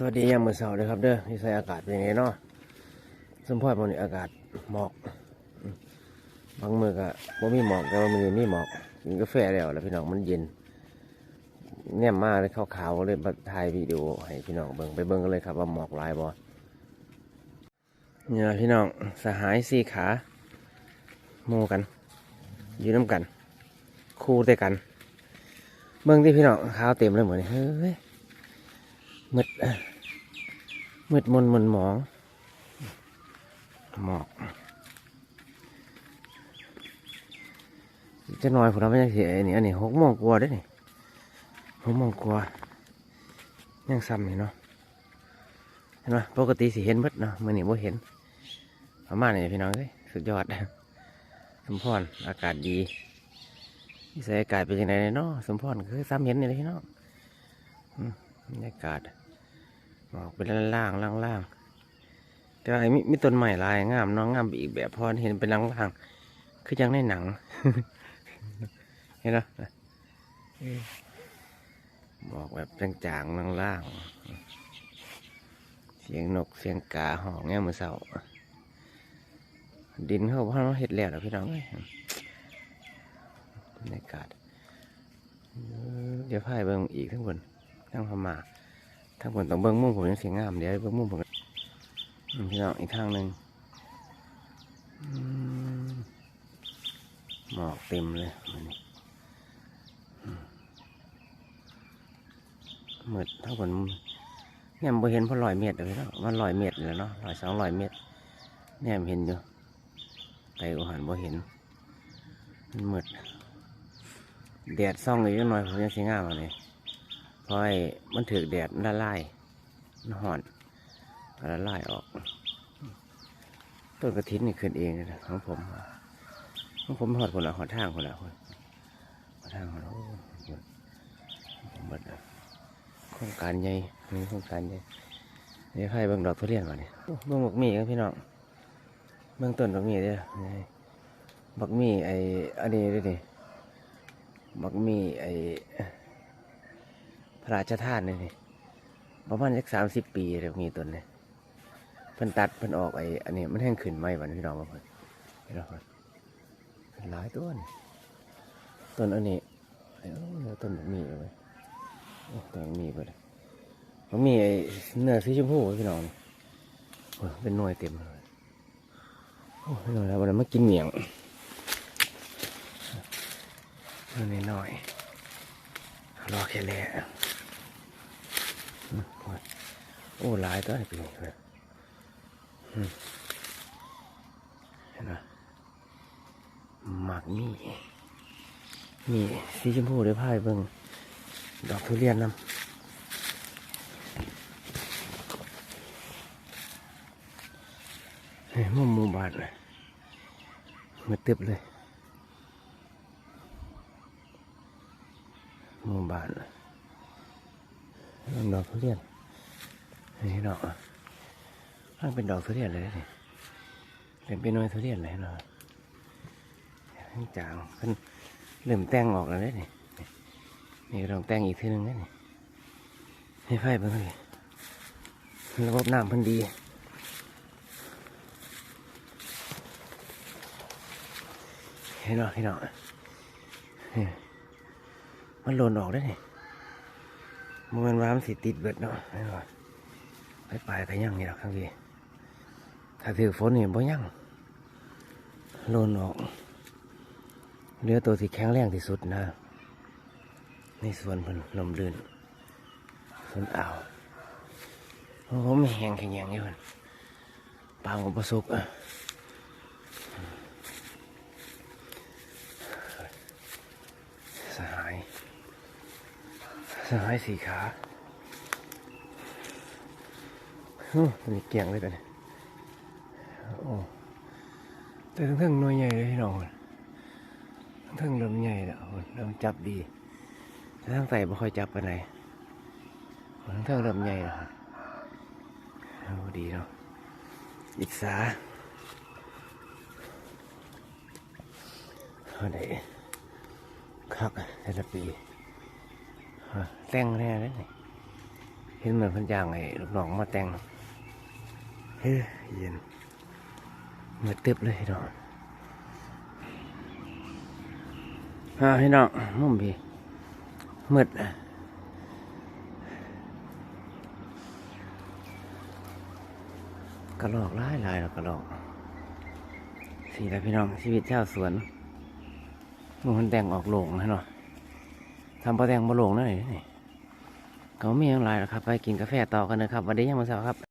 สวัสดียามมื้อเช้าเลยครับเด้อที่ใส่อากาศเป็นยังไงเนาะสมพอดบนนี้อากาศหมอก บางมือก็บ่มีหมอกแต่ว่ามือนี้มีหมอกกินกาแฟแล้วแล้วพี่น้องมันเย็นแนมมากเลยขาวๆเลยถ่ายวิดีโอให้พี่น้องเบิ่งไปเบิ่งกันเลยครับว่าหมอกลายบ่เนี่ยพี่น้องสหายสี่ขาโมกันอยู่น้ำกัน คู่ด้วยกัน เบิ่งที่พี่น้องขาวเต็มเลยเหมดเลยเฮ้ย มืดอะมืดมนมนหมองหมอกจะน้อยผมเราไม่ยังเสียนี่อันนี้หกโมงกว่าได้นี่หกโมงกว่ายังซ้ำนี่เนาะเห็นไหมปกติสิเห็นมืดเนาะมื่อนี้บ่เห็นประมาณนี้พี่น้องเอ้ยสุดยอดสมพรอากาศดีนิสัยอากาศเป็นยังไงเนาะสมพรคือซ้ำเห็นนี่เลยพี่น้องอื บรรยากาศออกเป็นล่างล่างล่างๆแต่ว่าไอ้มีมีต้นใหม่ลายงามเน้องงามไปอีกแบบพอเห็นเป็นล่างล่างๆคือยังในหนัง เห็นไหมบอกแบบจางๆล่างล่างๆเสียงนกเสียงกาห้องแง่มือเสาดินเขาพ่อเห็ดแล้วนะพี่น้องเอ้ยบรรยากาศเดี๋ยวพายเบิ่งอีกทั้งบน ทั้งพม่าถ้าผมต้องเบิ้งมุมผมยังเสียงงามเดี๋ยวเบิ้งมุมผมพี่น้องอีกทางหนึ่งหมอกเต็มเลยมันนี่อืมมืดถ้าผมเนี่ยมันบ่เห็นพราะลอยเมตรเลยเนาะมันลอยเมตรเลยเนาะลอยสองลอยเมตรเนี่ยมันเห็นอยู่ไกลกว่าหันบ่เห็นมันมืดแดดส่องเลยจังหน่อยผมยังเสียงงามอันนี้เพราะไอ้มันถือแดดละลายมันห่อนละลายออก ต้นกระถินนี่ขึ้นเองนะของผมของผมหอดคนละหอดทางคนละคนหอดทางคนละโอ้ผมบดโครงการใหญ่มีโครงการใหญ่เดี๋ยวให้เบิ่งดอกทุเรียนก่อนนี่โอ้เบิ่งบักมี่ครับพี่น้องเบิ่งต้นบักมี่เด้อบักมี่ไอ้อันนี้ด้วยนี่บักมี่ไอ้ ระราชทานนี่นประมาณสักสามสิบปีเดี๋ยวมีต้นเนี่ยเพิ่นตัดเพิ่นออกไอ้อันนี้มันแห้งขึ้นไหมวันพี่น้องมาเพิ่นพี่น้องเพิ่นหลายต้นต้นอันนี้ไอ้โอ้เนื้อต้นมีเอาไว้โอ้ต้นมีไปเลยมันมีไอ้เนื้อสีชมพูพี่น้องเป็นหน่วยเต็มเลยโอ้พี่น้องแล้ววันนั้นมากินเหนียงนนี้หน่อยรอแค่แล้ โอ้หลายตัวปีนี้เลยเห็นไหมหมากมีมีสีชมพูได้วยพายเบิ่งดอกทุเรียนนำเฮ้ยมุมมูบานเลยมืดตึบเลยหมู่บ้าน ดอกทุเรียนนี่ดอกมันเป็นดอกทุเรียนเลยนี่เป็นเป็นน้อยทุเรียนเลยเนาะทั้งจางเพิ่นเริ่มแต่งออกแล้วเนี่นี่ก็ต้องแต่งอีกทีหนึงเด้นี่ให้ไฟเบิ่งเลยระบบน้ำเพิ่นดีเห็นเนาะพี่น้อมันหล่นออกได้นี่ มันเป็นว่ามันสิติดเบิดเนาะไม่ว่าไปปลายไปยังนี่หรอกข้างพี่ถ้าถือฝนนี่บ่ยังหล่นออกเรือตัวที่แข็งแรงที่สุดนะในส่วนพิ่นลมลื่นสวนอ่าวโอ้ไม่แห้งแข็งแรงอยู่พิ่นปางอุปสุกอะ สหาย สหายสี่ขาโอ้ตัวนี้เกี่ยงเลยตัวนี้โอ้แต่ทั้งทั้งน่วยใหญ่เลยพี่น้องทั้งทั้งเริ่มใหญ่แล้วเริ่มจับดีแต่ทั้งใส่ไม่ค่อยจับไปไหนทั้งทั้งเริ่มใหญ่แล้วโอ้ดีเนาะอิสาเอาได้ครับแต่ละปี แต่งแน่เลยเห็นเหมือนพันยางไอ้ลูกน้องมาแต่งเฮ้ยเย็นเมื่อตึบเลยเน้องอ่าพี่น้องมุ่มพี่มืดกระลอกลายลายแล้วกระลอกสี่แล้วพี่น้องชีวิตชาวสวนมันแต่งออกโหลงนะเนาะ ทำพอแดงมาหลงนั่นเองนี่เขามีอย่างไรล่ะครับ ไปกินกาแฟต่อกันนะครับวันนี้ยังมาเช้าครับ